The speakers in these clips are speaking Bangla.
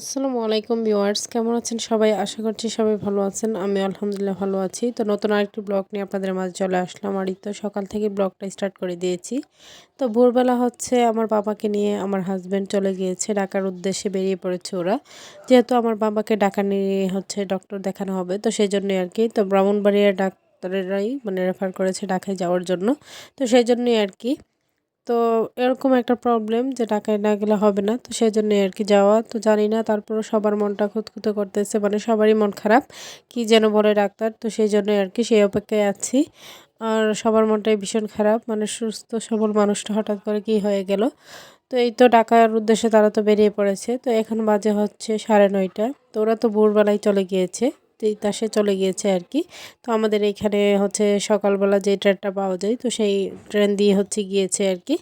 আসসালামু আলাইকুম ভিউয়ার্স, কেমন আছেন সবাই? আশা করছি সবাই ভালো আছেন। আমি আলহামদুলিল্লাহ ভালো আছি। তো নতুন আরেকটি ব্লগ নিয়ে আপনাদের মাঝে চলে আসলাম। আর তো সকাল থেকে ব্লগটা স্টার্ট করে দিয়েছি। তো ভোরবেলা হচ্ছে আমার বাবাকে নিয়ে আমার হাজব্যান্ড চলে গিয়েছে। ডাকার উদ্দেশ্যে বেরিয়ে পড়েছে ওরা। যেহেতু আমার বাবাকে ডাকা নিয়ে হচ্ছে ডক্টর দেখানো হবে, তো সেই জন্যই আর কি। তো ব্রাহ্মণবাড়িয়ার ডাক্তারেরাই মানে রেফার করেছে ঢাকায় যাওয়ার জন্য। তো সেই জন্যই আর কি। তো এরকম একটা প্রবলেম যে টাকায় না গেলে হবে না। তো সেই জন্য আর কি যাওয়া। তো জানি না, তারপরও সবার মনটা খুঁতখুতো করতেছে মানে সবারই মন খারাপ। কি যেন বলে ডাক্তার, তো সেই জন্য আর কি সেই অপেক্ষায় আছি। আর সবার মনটাই ভীষণ খারাপ মানে সুস্থ, সবল মানুষটা হঠাৎ করে কি হয়ে গেল। তো এই তো ডাকার উদ্দেশ্যে তারা তো বেরিয়ে পড়েছে। তো এখন বাজে হচ্ছে সাড়ে নয়টা। তো ওরা তো ভোরবেলায় চলে গিয়েছে। তিতাসে চলে গিয়েছে আর কি। তো আমাদের এইখানে হচ্ছে সকালবেলা যে ট্রেনটা পাওয়া যায়, তো সেই ট্রেন দিয়ে হচ্ছে গিয়েছে আর কি।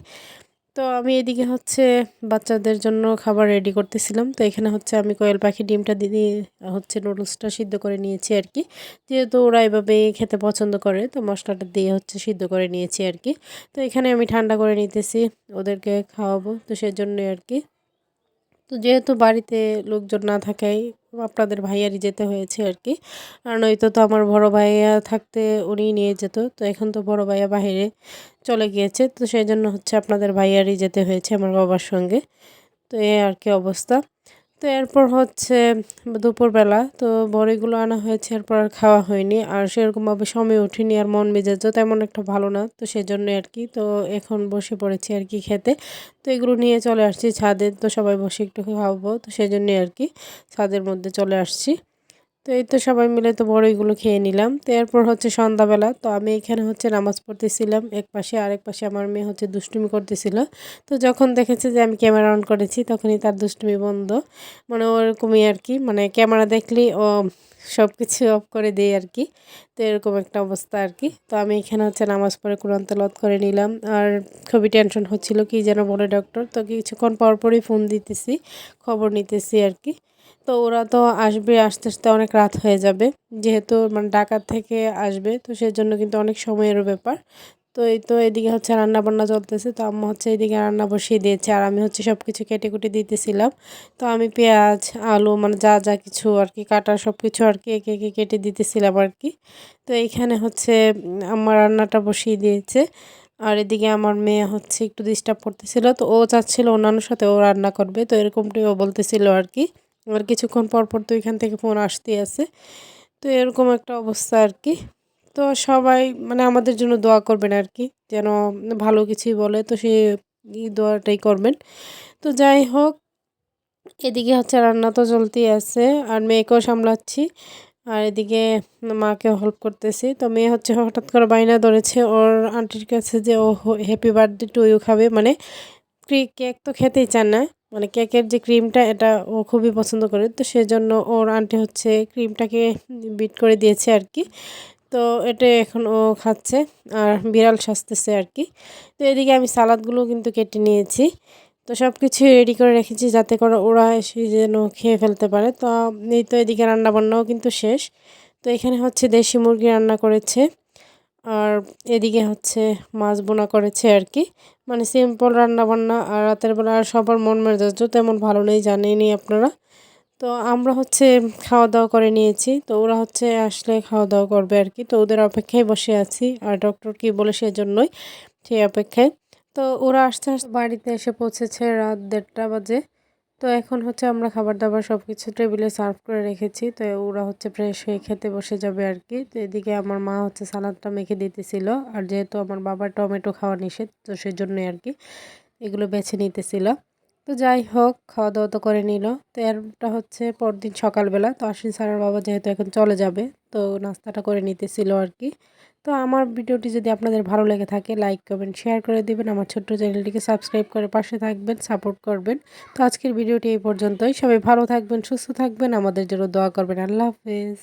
তো আমি এদিকে হচ্ছে বাচ্চাদের জন্য খাবার রেডি করতেছিলাম। তো এখানে হচ্ছে আমি কোয়েল পাখি ডিমটা দিয়ে হচ্ছে নুডলসটা সিদ্ধ করে নিয়েছি আর কি। যেহেতু ওরা এভাবে খেতে পছন্দ করে, তো মশলাটা দিয়ে হচ্ছে সিদ্ধ করে নিয়েছি আর কি। তো এখানে আমি ঠান্ডা করে নিতেছি, ওদেরকে খাওয়াবো, তো সেজন্য আর কি। তো যেহেতু বাড়িতে লোকজন না থাকায় আপনাদের ভাইয়ারই যেতে হয়েছে আর কি। আর নয়তো তো আমার বড় ভাইয়া থাকতে উনি নিয়ে যেত। তো এখন তো বড় ভাইয়া বাহিরে চলে গিয়েছে। তো সেই জন্য হচ্ছে আপনাদের ভাইয়ারই যেতে হয়েছে আমার বাবার সঙ্গে। তো এ আর কি অবস্থা। তো এরপর হচ্ছে দুপুরবেলা, তো বড়িগুলো আনা হয়েছে, এরপর আর খাওয়া হয়নি। আর সেরকমভাবে সময় উঠিনি আর মন মেজাজও তেমন একটা ভালো না, তো সেজন্য আর কি। তো এখন বসে পড়েছি আর কি খেতে। তো এগুলো নিয়ে চলে আসছি ছাদে, তো সবাই বসে একটু খাওয়াবো, তো সেজন্যই আর কি ছাদের মধ্যে চলে আসছি। তো এই তো সবাই মিলে তো বড়ইগুলো খেয়ে নিলাম। তো এরপর হচ্ছে সন্ধ্যাবেলা। তো আমি এখানে হচ্ছে নামাজ পড়তেছিলাম। এক পাশে আরেক পাশে আমার মেয়ে হচ্ছে দুষ্টুমি করতেছিল। তো যখন দেখেছে যে আমি ক্যামেরা অন করেছি, তখনই তার দুষ্টুমি বন্ধ। মানে ওরকমই আর কি। মানে ক্যামেরা দেখলি ও সব কিছু অফ করে দেয় আর কি। তো এরকম একটা অবস্থা আর কি। তো আমি এখানে হচ্ছে নামাজ পড়ে কোরআন তেলত করে নিলাম। আর খুবই টেনশন হচ্ছিল, কি যেন বলে ডক্টর তো কিছুক্ষণ পরপরই ফোন দিতেছি, খবর নিতেছি আর কি। তো ওরা তো আসবে, আস্তে আস্তে অনেক রাত হয়ে যাবে। যেহেতু মানে ঢাকা থেকে আসবে, তো সেই জন্য কিন্তু অনেক সময়েরও ব্যাপার। তো এই তো এদিকে হচ্ছে রান্না বান্না চলতেছে, তো আম্মা হচ্ছে এদিকে রান্না বসিয়ে দিয়েছে। আর আমি হচ্ছে সব কিছু কেটে কুটে দিতেছিলাম। তো আমি পেঁয়াজ, আলু মানে যা যা কিছু আর কি, কাটা সব কিছু আর কি, একে একে কেটে দিতেছিলাম আর কি। তো এইখানে হচ্ছে আমার রান্নাটা বসিয়ে দিয়েছে। আর এদিকে আমার মেয়ে হচ্ছে একটু ডিস্টার্ব করতেছিল। তো ও চাচ্ছিল অন্যান্য সাথে ও রান্না করবে। তো এরকমটাই ও বলতেছিল আর কি। আর কিছুক্ষণ পর পর তো এখান থেকে ফোন আসতে আছে। তো এরকম একটা অবস্থা আর কি। তো সবাই মানে আমাদের জন্য দোয়া করবেন আর কি, যেন ভালো কিছুই বলে তো সেই দোয়াটাই করবেন। তো যাই হোক, এদিকে হচ্ছে রান্না তো চলতেই আছে, আর মেয়েকেও সামলাচ্ছি, আর এদিকে মাকে হেল্প করতেছি। তো মেয়ে হচ্ছে হঠাৎ করে বাইনা ধরেছে, ওর আন্টির কাছে যে ও হ্যাপি বার্থডে টু ইউ খাবে। মানে কেক তো খেতেই চান না। মানে কেকের যে ক্রিমটা, এটা ও খুবই পছন্দ করে। তো সেজন্য ওর আন্টি হচ্ছে ক্রিমটাকে বিট করে দিয়েছে আর কি। তো এটা এখন ও খাচ্ছে আর বিড়াল সাজতেছে আর কি। তো এদিকে আমি সালাদগুলো কিন্তু কেটে নিয়েছি। তো সব কিছু রেডি করে রেখেছি যাতে করে ওরা এসে যেন খেয়ে ফেলতে পারে। তো এই তো এদিকে রান্নাবান্নাও কিন্তু শেষ। তো এখানে হচ্ছে দেশি মুরগি রান্না করেছে। আর এদিকে হচ্ছে মাছ বোনা করেছে আর কি। মানে সিম্পল রান্না বান্না আর রাতের বেলা আর সবার মন মেজাজও তেমন ভালো নেই জানেনি আপনারা। তো আমরা হচ্ছে খাওয়া দাওয়া করে নিয়েছি, তো ওরা হচ্ছে আসলে খাওয়া দাওয়া করবে আর কি। তো ওদের অপেক্ষায় বসে আছি আর ডক্টর কি বলে সেজন্যই সেই অপেক্ষায়। তো ওরা আস্তে আস্তে বাড়িতে এসে পৌঁছেছে রাত দেড়টা বাজে। তো এখন হচ্ছে আমরা খাবার দাবার সব কিছু টেবিলে সার্ভ করে রেখেছি। তো ওরা হচ্ছে ফ্রেশ হয়ে খেতে বসে যাবে আর কি তো এদিকে আমার মা হচ্ছে সালাদটা মেখে দিতেছিল। আর যেহেতু আমার বাবার টমেটো খাওয়া নিষেধ, তো সেই জন্যই আর কি এগুলো বেছে নিতেছিল। তো যাই হোক খাওয়া দাওয়া তো করে নিল। তো এরটা হচ্ছে পরদিন সকালবেলা। তো আশ্বিন সারার বাবা যেহেতু এখন চলে যাবে, তো নাস্তাটা করে নিতেছিল আর কি তো আমার ভিডিওটি যদি আপনাদের ভালো লেগে থাকে লাইক করবেন শেয়ার করে দেবেন। আমার ছোট্ট চ্যানেলটিকে সাবস্ক্রাইব করে পাশে থাকবেন সাপোর্ট করবেন। তো আজকের ভিডিওটি এই পর্যন্তই। সবাই ভালো থাকবেন, সুস্থ থাকবেন। আমাদের জন্য দোয়া করবেন। আল্লাহ হাফেজ।